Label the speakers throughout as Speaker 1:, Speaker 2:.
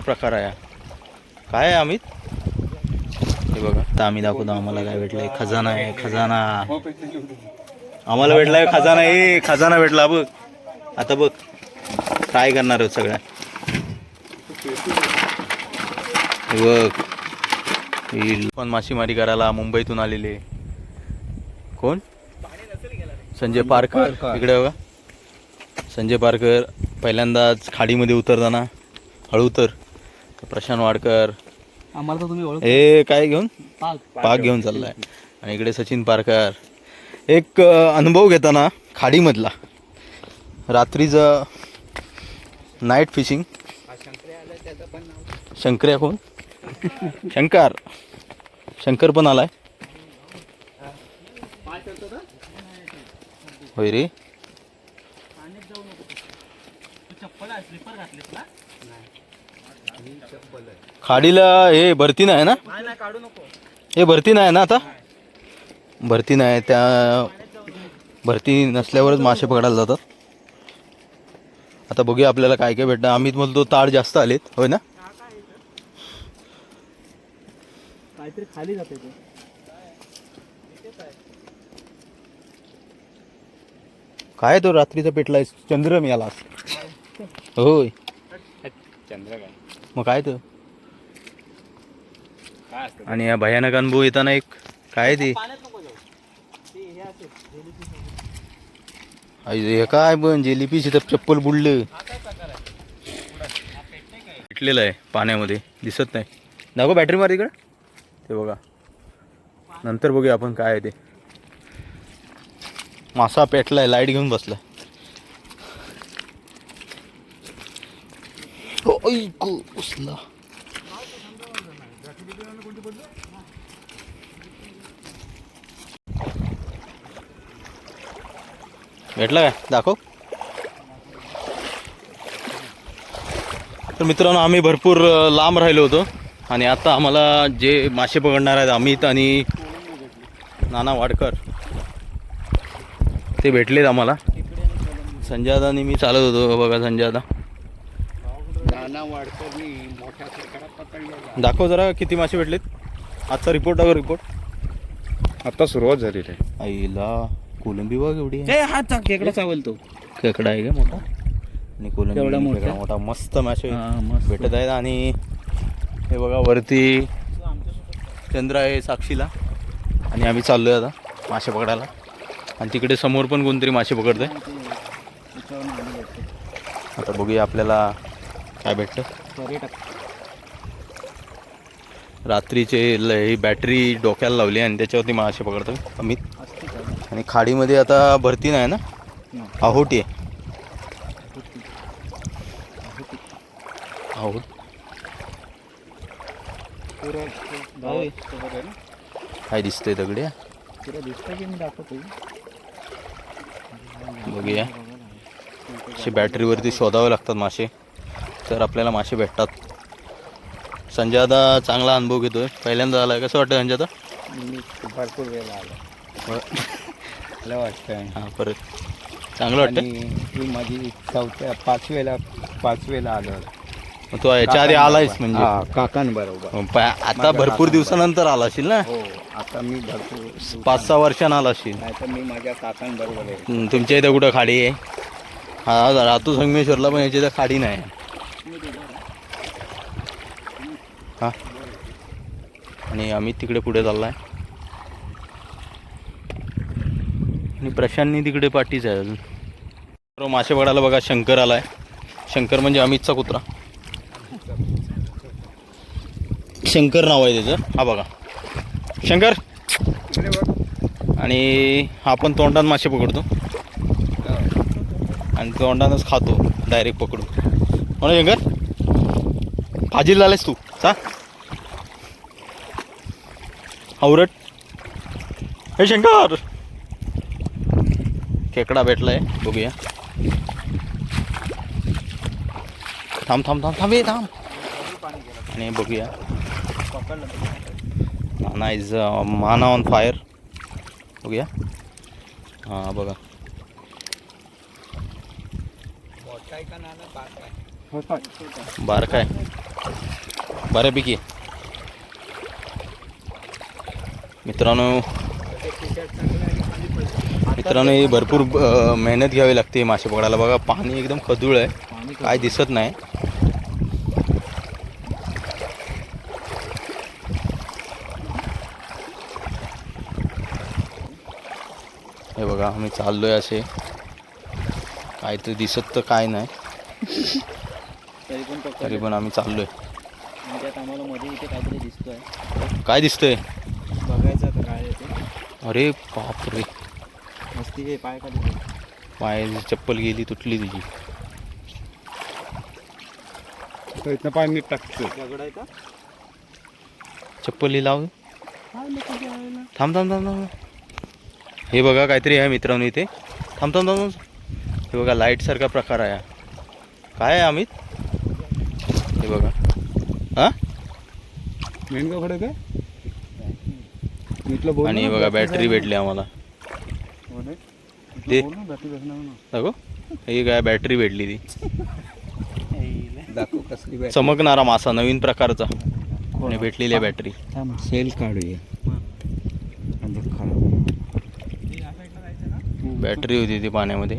Speaker 1: प्रकार आहे काय आहे अमित? हे बघा आता आम्ही दाखवतो आम्हाला काय भेटलंय. खजाना आहे खजाना. आम्हाला भेटलाय खजाना. ए खजाना भेटला बघ. आता बघ काय करणार आहोत सगळ्या. बघ. पण मासेमारी करायला मुंबईतून आलेले? कोण? संजय पारकर. इकडे बघा. संजय पारकर पहिल्यांदाच खाडीमध्ये उतरताना. हळू उतर प्रशांत वाडकर.
Speaker 2: आम्हाला तर तुम्ही ओळख
Speaker 1: हे काय घेऊन?
Speaker 2: पाक.
Speaker 1: घेऊन चाललाय. आणि इकडे सचिन पारकर. एक अनुभव घेताना खाडीमधला. रात्रीचं नाईट फिशिंग शंकर्या कोण? शंकर. शंकर पण आलाय. होय रे
Speaker 2: चप्पल आहे स्लीपर घातलीस ना
Speaker 1: खाडीला हे भरती नाही ना? हे भरती नाही ना आता? भरती नाही त्या भरती नसल्यावरच मासे पकडायला जातात. आता बघूया आपल्याला काय काय भेटतं अमित म्हणतो ताड जास्त आलेत होय ना?
Speaker 2: काहीतरी खाली जाते
Speaker 1: काय तो रात्रीचा पेटलाय? चंद्र मिळाला होय.
Speaker 2: चंद्र काय?
Speaker 1: मग काय तो आणि या भयानक अनुभव येताना एक काय ते?
Speaker 2: ते हे
Speaker 1: आई, हे काय पण जेलीपीस इथं चप्पल बुडलं.
Speaker 2: हा आहे
Speaker 1: भेटलेलं आहे पाण्यामध्ये दिसत नाही. दाखव बॅटरी मार इकडं. ते बघा. नंतर बघूया आपण काय आहे ते. मासा पेटलाय लाइट घेऊन बसलाय. ऐकू उसला. भेटला काय? दाखव. तर मित्रांनो आम्ही भरपूर लांब राहिलो होतो. आणि आता आम्हाला जे मासे पकडणार आहेत अमित आणि नाना वाडकर ते भेटलेत आम्हाला. संजय आणि मी चालत होतो बघा संजय दादा
Speaker 2: नाना वाडकर मी मोठ्या सरकारात पकडलेला.
Speaker 1: दाखव जरा किती मासे भेटलेत. आजचा रिपोर्ट अगर रिपोर्ट
Speaker 3: आता सुरुवात झालेली आहे.
Speaker 1: आईला कोलंबी बघ एवढी. आहे.
Speaker 2: ए हा चा खेकडा चावल तो.
Speaker 1: खेकडा आहे का मोठा? आणि कोलंबी
Speaker 2: मोठा?
Speaker 1: मस्त मासे
Speaker 2: हा, मस्त.
Speaker 1: भेटत आहेत आणि हे बघा वरती चंद्र आहे साक्षीला. आणि आम्ही चाललोय आता मासे पकडायला. आणि तिकडे समोर पण कोणतरी मासे पकडतंय. आता बघूया आपल्याला काय भेटतं.
Speaker 2: पर्यटक
Speaker 1: रात्रीचे ल- ही बॅटरी डोक्याला लावली आणि त्याच्यावरती मासे पकडतो. अमित. आणि खाडीमध्ये आता भरती नाही ना? आहोटी आहे. आहोट काय दिसतंय दगडे?
Speaker 2: दिसतं
Speaker 1: बघूया. असे बॅटरीवरती शोधावे लागतात मासे. तर आपल्याला मासे भेटतात. संजय आता चांगला अनुभव घेतोय. पहिल्यांदा आलाय. कसं वाटतं संजय आता?
Speaker 2: मी भरपूर वेळा आलो. मला वाटतं
Speaker 1: हां परत. चांगलं वाटतं
Speaker 2: आणि ही माझी चौथ्या पाच वेळेला पाच वेळेला आलो.
Speaker 1: मग तो याच्या आधी आलायस म्हणजे?
Speaker 2: हा काकांबरोबर.
Speaker 1: मग पा- आता भरपूर दिवसानंतर आला असेल ना?
Speaker 2: हो आता मी भरपूर
Speaker 1: पाच सहा वर्षानं आला असेल.
Speaker 2: नाही तर मी माझ्या काकांबरोबर आहे.
Speaker 1: हम्म, तुमच्या इथं कुठं खाडी आहे? हा राहतो संगमेश्वरला पण याच्या इथं खाडी नाही. हा. आणि आम्ही तिकडे पुढे चाललाय. आणि प्रशांतनी तिकडे पाठीच आहे अजून. बरोबर मासे पडायला बघा शंकर आला आहे शंकर म्हणजे अमितचा कुत्रा. शंकर नाव आहे त्याचं. हा बघा. शंकर! आणि आपण तोंडात मासे पकडतो. आणि तोंडातच खातो डायरेक्ट पकडून. हो म्हणून शंकर? फाजील झालेस तू. चा. आवरट हे शंकर. खेकडा भेटलाय. बघूया. थांब थांब थांब थांब ये थांब. आणि बघूया. माना इज माना ऑन फायर बघूया. हां बघा. बारकाय. बऱ्यापैकी. मित्रांनो मित्रांनो ही भरपूर मेहनत घ्यावी लागते मासे पकडायला. बघा पाणी एकदम खदूळ आहे. काय दिसत नाही. हे बघा आम्ही चाललोय असे. काय तर दिसत तर काय नाही.
Speaker 3: तरी पण
Speaker 1: आम्ही चाललोय.
Speaker 3: त्यात आम्हाला मध्ये इथे काहीतरी दिसतोय.
Speaker 1: काय दिसतंय?
Speaker 3: बघायचं आता काय आहे ते.
Speaker 1: अरे बापरे.
Speaker 3: मस्ती हे पाय खाली
Speaker 1: पाय चप्पल गेली तुटली तुझी.
Speaker 2: तर इथनं पाय मीठ टाकतो
Speaker 3: दगड आहे का
Speaker 1: चप्पल ही लाव. थांब थांब थांब थांब. हे बघा काहीतरी आहे मित्रांनो इथे. थांब थांब थांब. हे बघा लाइट सारखा प्रकार आहे. काय आहे अमित? हे बघा. हा?
Speaker 2: मेन का खडे काय
Speaker 1: आणि हे बघा
Speaker 2: बॅटरी
Speaker 1: भेटली आम्हाला.
Speaker 2: हो रे.
Speaker 1: ते
Speaker 2: बोल ना, बॅटरी भेटणार ना.
Speaker 1: दाखव. ही काय बॅटरी भेटली ती. चमकणारा मासा नवीन प्रकारचा. आणि भेटलेली आहे बॅटरी
Speaker 2: सेल काढूया
Speaker 1: बॅटरी होती ती पाण्यामध्ये.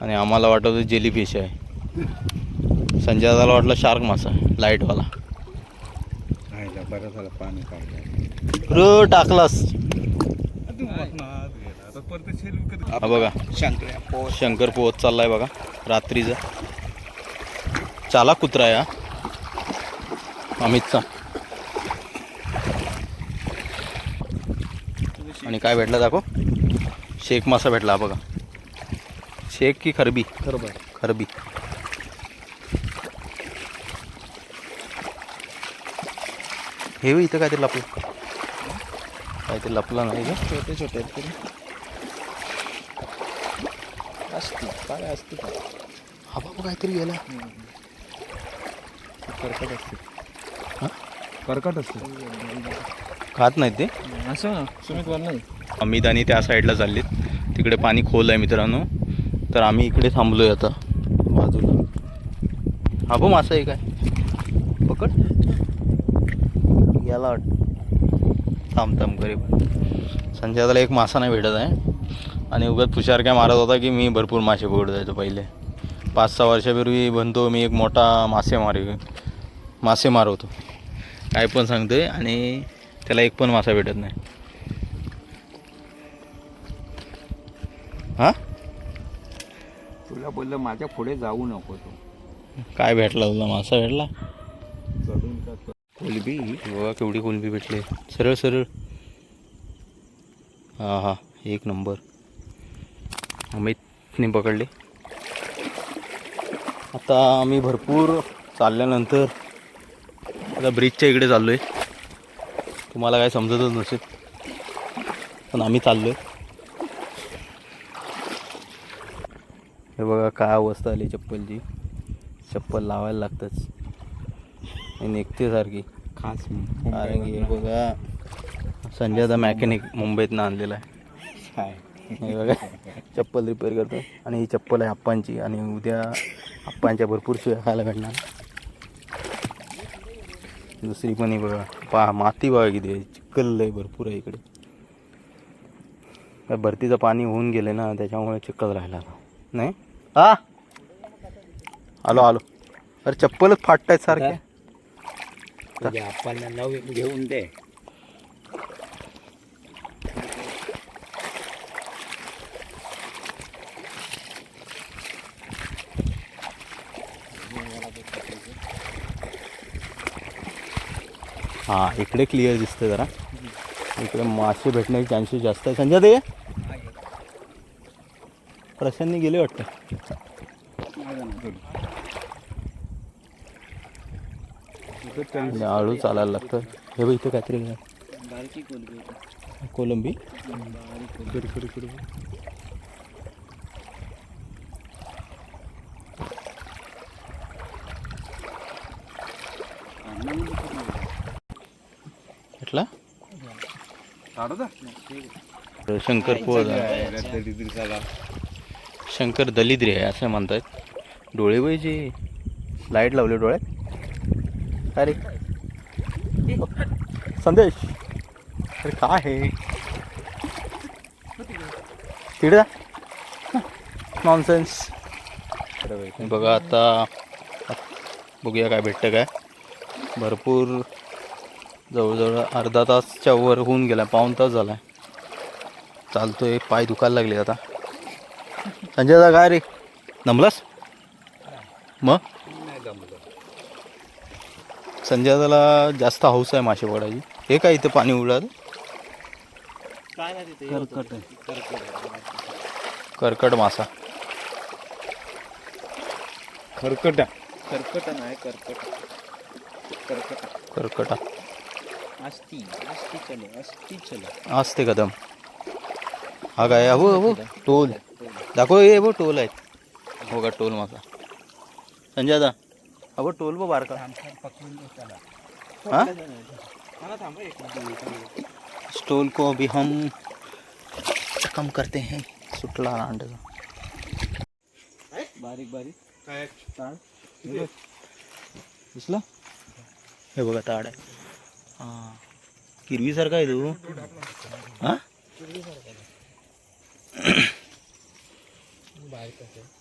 Speaker 1: आणि आम्हाला वाटत होतं जेलीफिश आहे. संजय दादाला वाटलं शार्क मासा लाईटवाला
Speaker 2: बरं झालं पाणी काढलं.
Speaker 1: र टाकलास. हा बघा.
Speaker 2: शंकर्या पोच
Speaker 1: शंकर पोहत चाललाय बघा रात्रीचा. चाला कुत्रा आहे हा अमितचा. आणि काय भेटला दाखव? शेख मासा भेटला हा बघा. शेख की खरबी?
Speaker 2: बरोबर
Speaker 1: खरबी. हे इथं काहीतरी लपलं? काहीतरी लपलं नाही का?
Speaker 2: छोटे छोटे आहेत तरी असते काय असते का
Speaker 1: हा बाबा काहीतरी गेला.
Speaker 2: कर्कट असते.
Speaker 1: हा?
Speaker 2: कर्कट असते.
Speaker 1: खात नाहीत ते?
Speaker 3: असं सुमित वर नाही.
Speaker 1: अमित आणि त्या साईडला चाललेत. तिकडे पाणी खोल आहे मित्रांनो. तर आम्ही इकडे थांबलोय आता. बाजूला. हा बो मासा आहे काय? पकड. याला वाट थांब थांब संजय दादाला एक मासा नाही भेटत आहे. आणि उगाच तुषार काय मारत होता की मी भरपूर मासे पकडत जायचो पहिले. पाच सहा वर्षापूर्वी बनतो मी एक मोठा मासे मारे मासे मारवतो. काय पण सांगतोय आणि त्याला एक पण मासा भेटत नाही. हा?
Speaker 2: तुला बोललं माझ्या पुढे जाऊ नको तू.
Speaker 1: काय भेटला तुला? मासा भेटला?
Speaker 2: कोलबी?
Speaker 1: बघा केवढी कोलबी भेटली. सरळ सरळ. हा हा. एक नंबर. अमितने पकडले. आता आम्ही भरपूर चालल्यानंतर आता ब्रिजच्या इकडे चाललो आहे तुम्हाला काय समजतच नसेल. पण आम्ही चाललो आहे हे बघा काय अवस्था आली चप्पलची. चप्पल लावायला लागतंच. निघते सारखी.
Speaker 2: खास
Speaker 1: कारण की बघा संजयदा मॅकॅनिक मुंबईतनं आणलेला आहे.
Speaker 2: काय?
Speaker 1: हे बघा चप्पल रिपेअर करतो आणि ही चप्पल आहे आप्पांची. आणि उद्या आप्पांच्या भरपूर शिवाय खायला भेटणार. दुसरी पण ही बघा. पा माती बघा किती आहे. चिखल आहे भरपूर आहे इकडे. काय भरतीचं पाणी होऊन गेले ना त्याच्यामुळे चिखल राहिला. नाही? हा? आलो आलो. अरे चप्पलच फाटतायत सारखे.
Speaker 2: तुझ्या आपण नवीन घेऊन दे.
Speaker 1: हां इकडे क्लिअर दिसतं जरा. इकडे मासे भेटण्याचे चान्सेस जास्त आहे. संजय ते प्रशांतनी गेले वाटतं. म्हणजे हळू चालायला लागतं. हे बघ इथं काहीतरी
Speaker 3: कोलबी.
Speaker 1: शंकर पोळ शंकर दलिद्री आहे असं म्हणतात डोळे पाहिजे लाइट लावली डोळ्यात. अरे संदेश. अरे काय आहे? तिकडे नॉनसेन्स बघा आता बघूया काय भेटतं काय. भरपूर जवळजवळ अर्धा तासच्या वर होऊन गेला पाऊण तास झाला चालतोय पाय दुखायला लागले आता. संजय काय रे नमलास? मग? संजय दादाला जास्त हौस आहे मासे पकडायची. हे काय इथे पाणी उडलं?
Speaker 3: काय नाही
Speaker 2: कर्कट
Speaker 1: कर्कट मासा.
Speaker 2: खरकट
Speaker 3: कर्कट नाही कर्कट. कर्कट.
Speaker 1: कर्कटा.
Speaker 3: आस्ती आस्ती चलो आस्ती चलो.
Speaker 1: असते कदम. हा काय हो हो टोल. दाखव हे टोल आहेत हो का टोल मासा. संजय अहो टोल बघ बारका हाँ? स्टोल को अभी हम कम करते हैं सुटला अंड्याचा
Speaker 3: बारीक बारीक। ताड
Speaker 1: दिसला हे बघा ताड आहे हाँ। किरवीसारखा आहे तू? हाँ?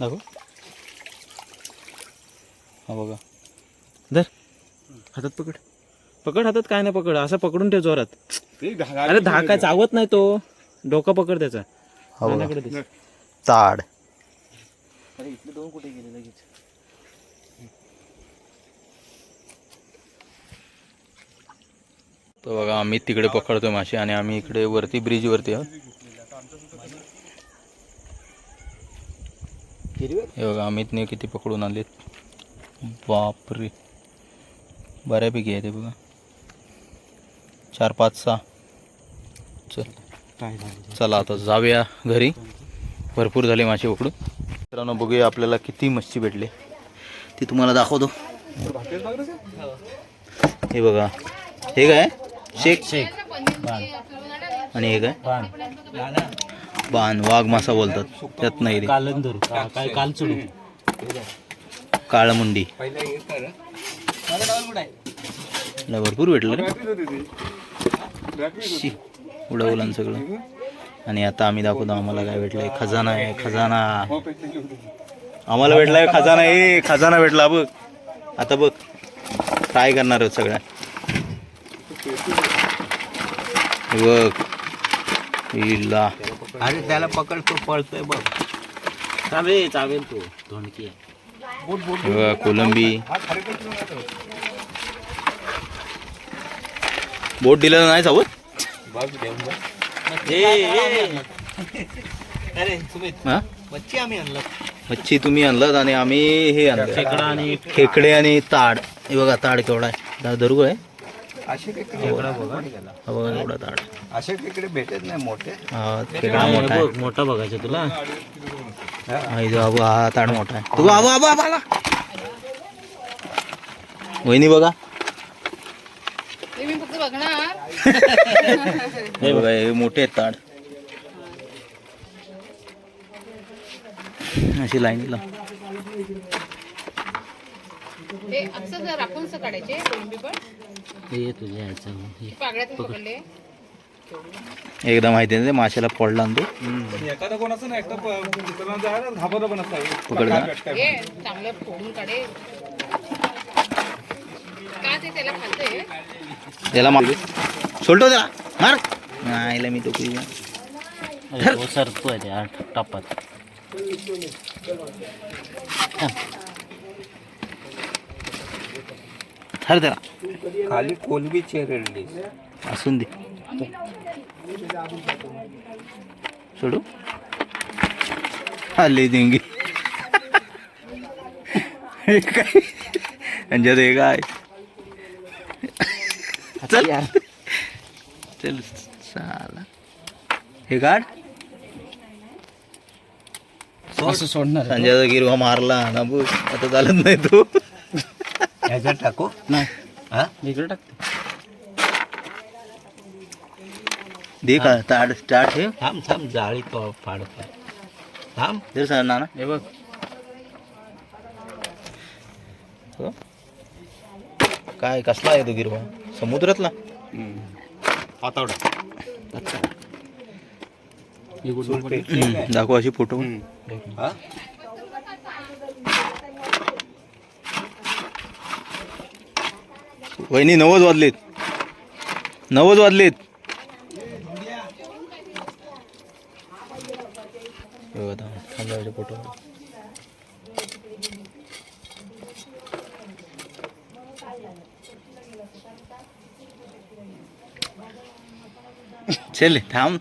Speaker 1: दाखव हा बघा.
Speaker 3: धर. हातात पकड. पकड हातात काय नाही पकड असं पकडून ठेव जोरात. अरे धाका चावत नाही तो. डोका पकड त्याचा.
Speaker 1: हा बघा. ताड.
Speaker 3: अरे इथले दोन कुठे गेले लगेच?
Speaker 1: तर बघा आम्ही तिकडे पकडतोय मासे आणि आम्ही इकडे वरती ब्रिजवरती आहोत. हे बघा अमितने किती पकडून आणलेत बापरे. बऱ्यापैकी आहे ते बघा. चार पाच सहा. चल. चला आता जाऊया घरी. भरपूर झाले मासे पकडून मित्रांनो बघूया आपल्याला किती मच्छी भेटले. ती तुम्हाला दाखवतो. हे बघा. हे काय? शेक? शेक आणि हे काय? बाण. वाघ मासा बोलतात. त्यात नाही रे.
Speaker 3: कालंदर. काय काल चढू
Speaker 1: काळमुंडी. भरपूर भेटलं रे. शी, उडवलं ना सगळं. आणि आता आम्ही दाखवतो आम्हाला काय भेटलंय. खजाना आहे खजाना. आम्हाला भेटलाय खजाना. ए खजाना भेटला बघ. आता बघ ट्राय करणार आहोत सगळ्या. हे बघ. इला
Speaker 2: अरे त्याला पकड तो पळतोय बघ.
Speaker 3: चालेल चावेल तो. धोंडकी आहे.
Speaker 1: कोलंबी. बोट दिलेलं नाही सावत
Speaker 3: मच्छी आम्ही आणलं
Speaker 1: मच्छी तुम्ही आणलात आणि आम्ही हे आणलं.
Speaker 3: खेकडा आणि
Speaker 1: खेकडे आणि ताड. हे बघा ताड केवढा आहे. धरू आहे?
Speaker 2: असे खेकडे बघा
Speaker 1: हा एवढा ताड.
Speaker 2: असे खेकडे भेटत नाही मोठे.
Speaker 1: हा मोठा
Speaker 3: बघायचा तुला.
Speaker 1: हा आबू हा ताड मोठा आहे. तू आबू आला. वहिनी बघा. हे बघा हे मोठे आहेत ताड. अशी
Speaker 4: कोळंबी पण
Speaker 3: हे तुझ्या
Speaker 4: पकडले.
Speaker 1: एकदा माहिती आहे ना ते माशाला फोडला ना तो.
Speaker 5: एखादा कोणाचं ना घाबरलं पण असतं.
Speaker 1: पकडला
Speaker 4: हे चांगलं फोडून काढे. त्याला खाते
Speaker 1: त्याला मार. सोडतो त्याला. मार. नाही मी तो काही
Speaker 3: सरतोय त्या टपात
Speaker 1: धर त्याला.
Speaker 2: खाली कोलबी चिरडली
Speaker 1: असून दे. सोडू? आले देंगी. हे काय? अंजात हे काय? चल. चल साला. हे काढ.
Speaker 3: असं सोडणार
Speaker 1: संजयचा गिरवा मारला ना बघ आता चालत नाही तो.
Speaker 2: ह्याच्यात टाकू?
Speaker 3: नाही.
Speaker 2: हा?
Speaker 3: इकडे टाकते.
Speaker 1: दे का स्टार्ट स्टार्ट हे।
Speaker 2: थांब थांब जाळी तो फाडतो थांब
Speaker 1: जर सर नाना।
Speaker 3: हे बघ
Speaker 1: काय कसला आहे तो गिरवा? समुद्रातला?
Speaker 2: पातावडा
Speaker 1: दाखव अशी फोटो.
Speaker 2: हा?
Speaker 1: वहिनी नव्वद वाजलेत. नव्वद वाजलेत हे याचे फोटो चल थांब.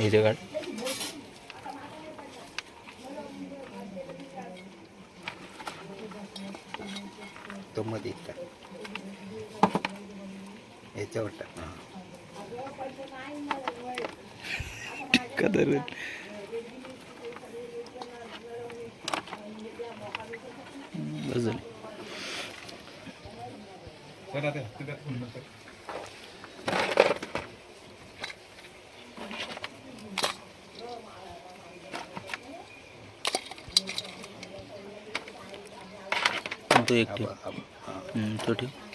Speaker 1: इथे काढ.
Speaker 2: तो मध्ये का याच्यावर टाक हा.
Speaker 1: कदर
Speaker 5: ते
Speaker 1: एक ठेव तो ठेव